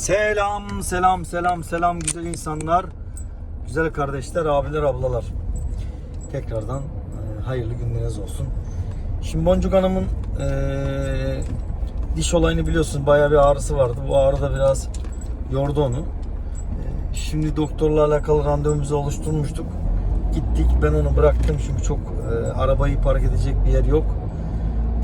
Selam, selam, selam, selam güzel insanlar, güzel kardeşler, abiler, ablalar. Tekrardan e, hayırlı günleriniz olsun. Şimdi Boncuk Hanım'ın e, diş olayını biliyorsunuz bayağı bir ağrısı vardı. Bu ağrı da biraz yordu onu. E, şimdi doktorla alakalı randevumuzu oluşturmuştuk. Gittik, ben onu bıraktım çünkü çok e, arabayı park edecek bir yer yok.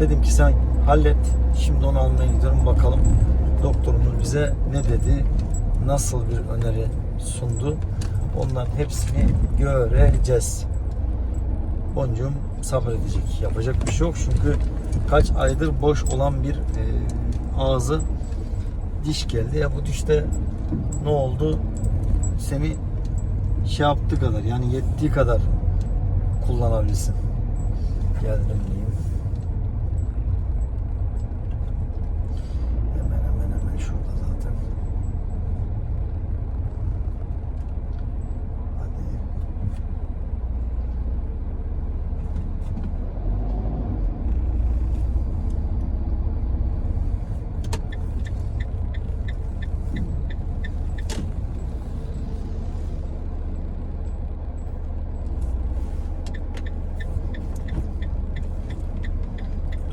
Dedim ki sen hallet. Şimdi onu almaya gidiyorum bakalım. Doktorumuz bize ne dedi? Nasıl bir öneri sundu? Onların hepsini göreceğiz. Boncuğum sabredecek. Yapacak bir şey yok çünkü kaç aydır boş olan bir e, ağzı diş geldi. Ya bu dişte ne oldu? Seni şey yaptığı kadar yani yettiği kadar kullanabilirsin. Geldim diyeyim.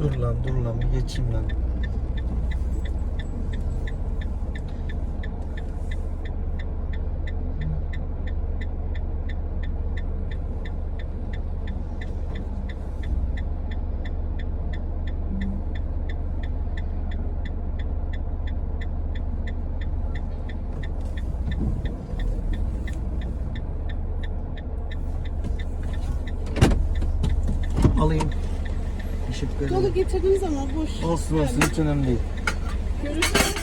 Dur lan dur lan bir geçeyim lan. Dolu getirdiniz ama boş. Olsun olsun hiç önemli değil. Görüşürüz.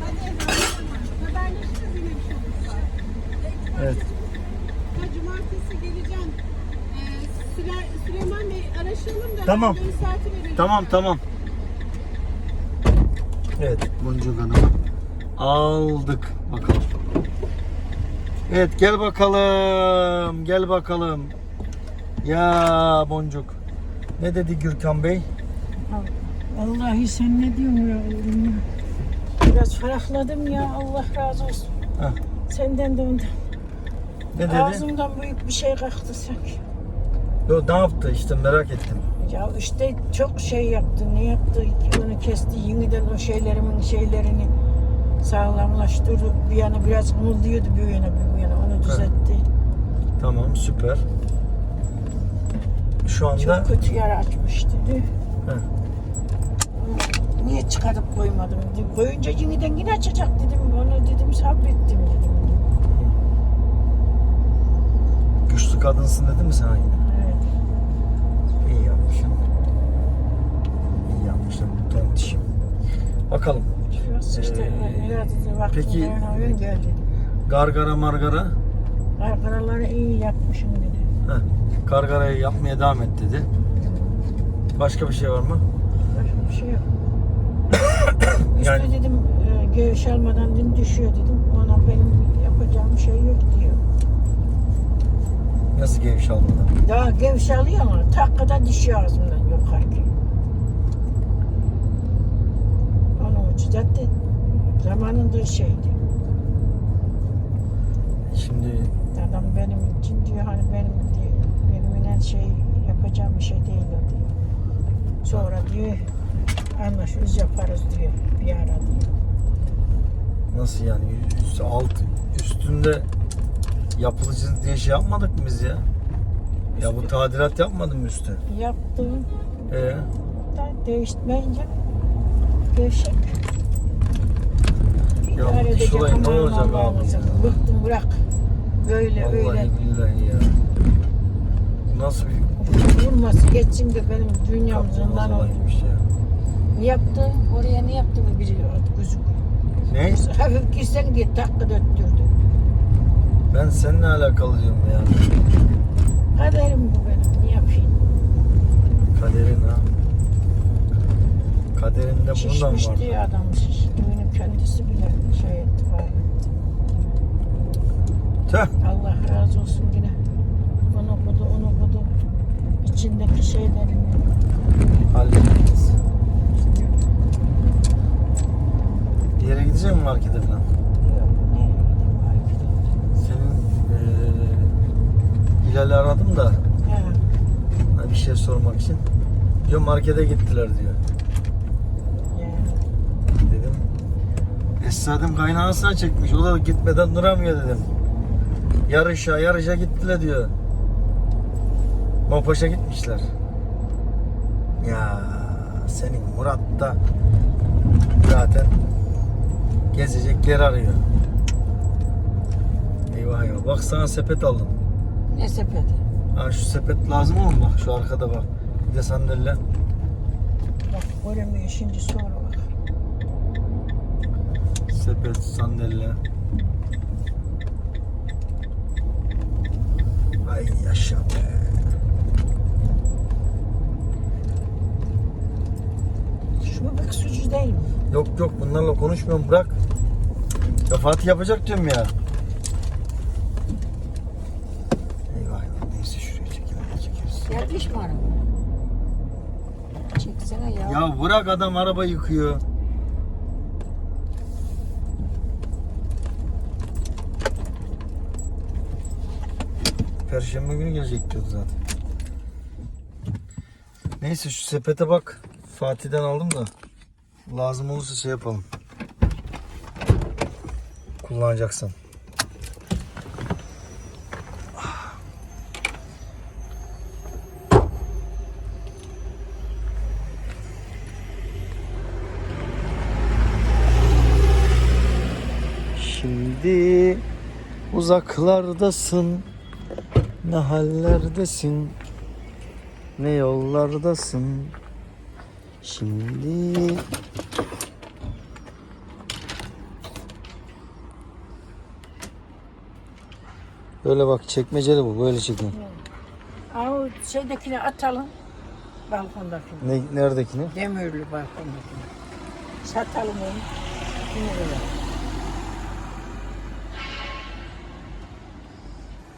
Hadi haberleşiriz yine bir şey olursa. Evet. Ha, cumartesi geleceğim. Ee, Süle- Süleyman Bey araştıralım da Tamam. randevu saati verelim. Tamam tamam. Evet Boncuk Hanım'ı aldık bakalım. Evet gel bakalım. Gel bakalım. Ya Boncuk. Ne dedi Gürkan Bey? Vallahi sen ne diyorsun ya oğlum ya? Biraz ferahladım ya Allah razı olsun. Heh. Senden de ondan. Ne dedi? Ağzımdan büyük bir şey kalktı sanki. Yo, ne yaptı işte merak ettim. Ya işte çok şey yaptı. Ne yaptı? Onu kesti. Yeniden o şeylerimin şeylerini sağlamlaştırdı. Bir yana biraz umulduyordu bir yana bir yana. Onu düzeltti. Tamam süper. Şu anda Çok kötü yara açmış dedi. Heh. Niye çıkarıp koymadım. Koyunca yeniden yine açacak dedim. Onu dedim sabrettim dedim. güçlü kadınsın dedi mi sana yine? Evet. İyi yapmışsın. İyi yapmışsın bu tontişim. Bakalım. Biraz işte Ee, peki- geldi. Gargara margara. Arkaraları iyi yapmışım dedi. Heh. Gargarayı yapmaya devam et dedi. Başka bir şey var mı? Başka bir şey yok. Yani- dedim e, gevş almadan dedim düşüyor dedim. Ona benim yapacağım şey yok diyor. Nasıl gevş almadan? Daha gevş alıyor ama dakikada düşüyor ağzımdan yukarı. Onun için zaten zamanında şeydi. Şimdi Adam benim için diyor hani benim diyor, benimle şey yapacağım bir şey değil diyor. Sonra diyor anlaşırız yaparız diyor bir ara diyor. nasıl yani üst, alt üstünde yapılıcı diye şey yapmadık mı biz ya? Ya bu tadilat yapmadın mı üstü? Yaptım Ee, da değişmeyince gevşek. Ya bu edecek olayı ne olacak abi? Bıktım bırak. Böyle vallahi öyle billahi ya. Nasıl bir vurması geçsin de benim dünyam zindan oldu. ya? Yaptı? Oraya ne yaptı bu biri gözük? Ne? Hafif girsen diye takı döttürdü. Ben seninle alakalı diyorum ya. Kaderim bu benim. Ne yapayım? Kaderin ha. Kaderinde bundan Şişmiş var. diye adam şiştiğini kendisi bile şey etti var. Tüh. Allah razı olsun yine. Onu okudu, onu okudu. İçindeki şeylerini. Hallederiz. Bir yere gidecek misin markete falan? Senin eee Hilal'i aradım da Ha, hani bir şey sormak için. Diyor markete gittiler diyor. Dedim. Esra dedim kaynağısına çekmiş. O da gitmeden duramıyor dedim. Yarışa yarışa gittiler diyor. Mopaş'a gitmişler. Ya senin Murat da zaten gezecek yer arıyor. Eyvah eyvah. Bak sana sepet aldım. Ne sepeti? Ha şu sepet lazım mu? Bak şu arkada bak. Bir de sandalye. Bak göremiyor şimdi sonra bak. Sepet, sandalye. Ay yaşa be. Şu bebek sucu değil mi? Yok yok bunlarla konuşmuyorum bırak. Ya Fatih yapacak diyorum ya. Eyvah eyvah neyse şuraya çekelim çekeriz. Gelmiş mi araba? Çeksene ya. Ya bırak adam araba yıkıyor. Perşembe günü gelecek diyordu zaten. Neyse şu sepete bak. Fatih'den aldım da. Lazım olursa şey yapalım. Kullanacaksın. Şimdi uzaklardasın Ne hallerdesin Ne yollardasın Şimdi Böyle bak çekmeceli bu böyle çekin. O şeydekini atalım. Balkondakini. Ne, neredekini? Demirli balkondakini. Satalım onu. Öyle.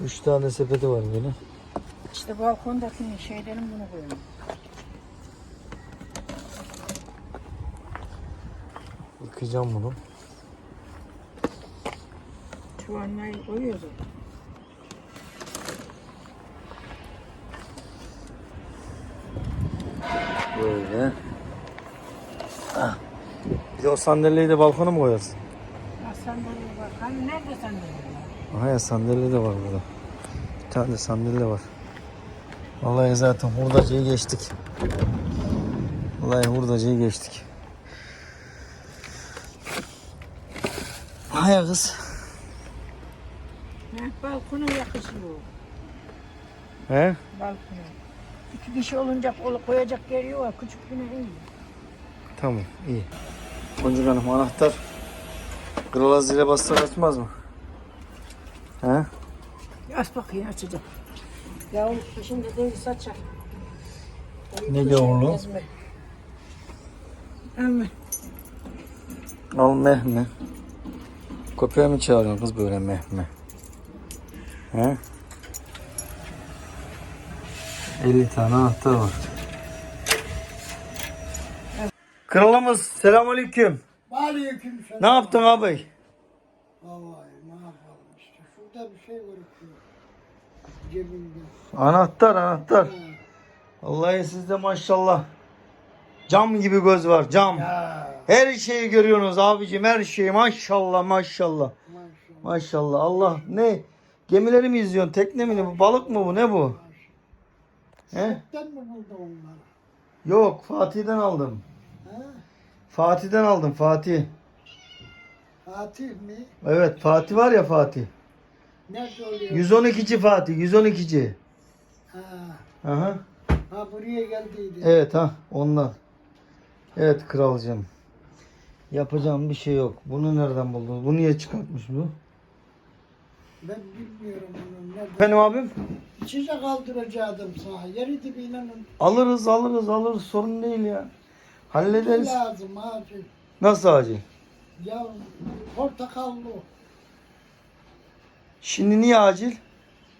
Üç tane sepeti var böyle. İşte balkondakini şeylerin bunu koyalım. Yıkayacağım bunu. Çuvalmayı koyuyoruz. Böyle. Ah. Bir de o sandalyeyi de balkona mı koyarsın? Ha sandalye var. Hani nerede sandalye var? Aha ya sandalye de var burada. Bir tane de sandalye var. Vallahi zaten hurdacıyı geçtik. Vallahi hurdacıyı geçtik. Hay kız. Balkona yakışıyor. He? Balkona. İki kişi olunca koyacak yeri yok. Küçük bina iyi. Tamam iyi. Boncuk Hanım anahtar. Kırıla zile bassak açmaz mı? He? Aç bakayım açacak. Ya oğlum şimdi değil saçar. Ne diyor oğlum? Ezme. Ama Al mehme. Köpeğe mi çağırıyorsun kız böyle mehme? He? 50 tane anahtar var. Kralımız selamünaleyküm. Aleyküm selam. Ne yaptın abi? Vallahi ne yapalım işte. Şurada bir şey var ki. Cebimde. Anahtar anahtar. Vallahi sizde maşallah. Cam gibi göz var cam. Ya Her şeyi görüyorsunuz abicim her şeyi maşallah maşallah. maşallah. Maşallah Allah ne? Gemileri mi izliyorsun? Tekne mi? Bu balık mı bu? Ne bu? He? Sen mi buldun onları? Yok Fatih'den aldım. Ha? Fatih'den aldım Fatih. Fatih mi? Evet Fatih var ya Fatih. Nerede oluyor? 112'ci Fatih 112'ci. Ha. Aha. ha buraya geldiydi. Evet ha ondan. Evet kralcığım. Yapacağım bir şey yok. Bunu nereden buldun? Bu niye çıkartmış bu? Ben bilmiyorum onu. Nerede? Benim abim. İçecek kaldıracaktım sana. Yeri dibine? Alırız alırız alırız sorun değil ya. Hallederiz. lazım acil. Nasıl acil? Ya portakallı. Şimdi niye acil?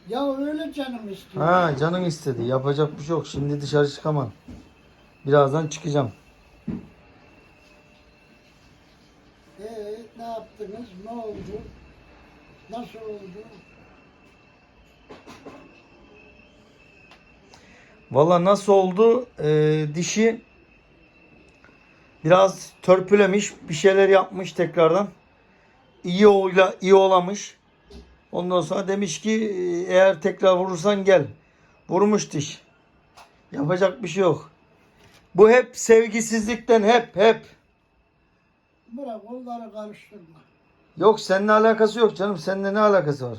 Ya öyle canım istiyor. Ha canım istedi. Yapacak bir şey yok. Şimdi dışarı çıkamam. Birazdan çıkacağım. Ee, yaptınız? Ne oldu? Nasıl oldu? Valla nasıl oldu? Ee, dişi biraz törpülemiş, bir şeyler yapmış tekrardan. İyi oyla iyi olamış. Ondan sonra demiş ki "Ee, eğer tekrar vurursan gel. Vurmuş diş. Yapacak bir şey yok. Bu hep sevgisizlikten hep hep. Bırak onları karıştırma. Yok seninle alakası yok canım. Seninle ne alakası var?